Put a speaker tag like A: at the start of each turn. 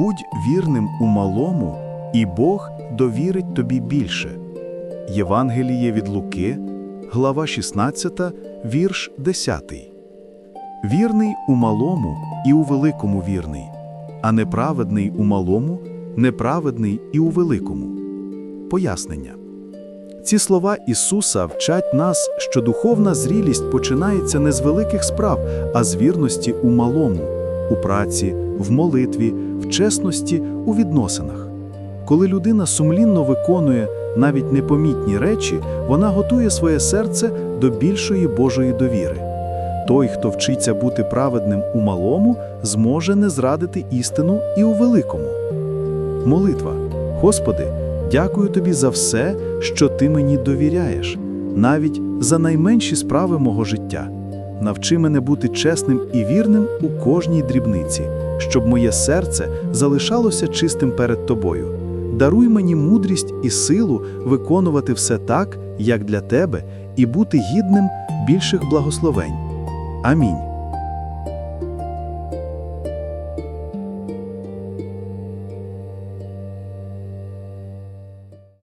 A: Будь вірним у малому, і Бог довірить тобі більше. Євангеліє від Луки, глава 16, вірш 10. Вірний у малому і у великому вірний, а неправедний у малому, неправедний і у великому. Пояснення. Ці слова Ісуса вчать нас, що духовна зрілість починається не з великих справ, а з вірності у малому, у праці, в молитві, чесності, у відносинах. Коли людина сумлінно виконує навіть непомітні речі, вона готує своє серце до більшої Божої довіри. Той, хто вчиться бути праведним у малому, зможе не зрадити істину і у великому. Молитва. Господи, дякую тобі за все, що ти мені довіряєш, навіть за найменші справи мого життя. Навчи мене бути чесним і вірним у кожній дрібниці, щоб моє серце залишалося чистим перед тобою. Даруй мені мудрість і силу виконувати все так, як для тебе, і бути гідним більших благословень. Амінь.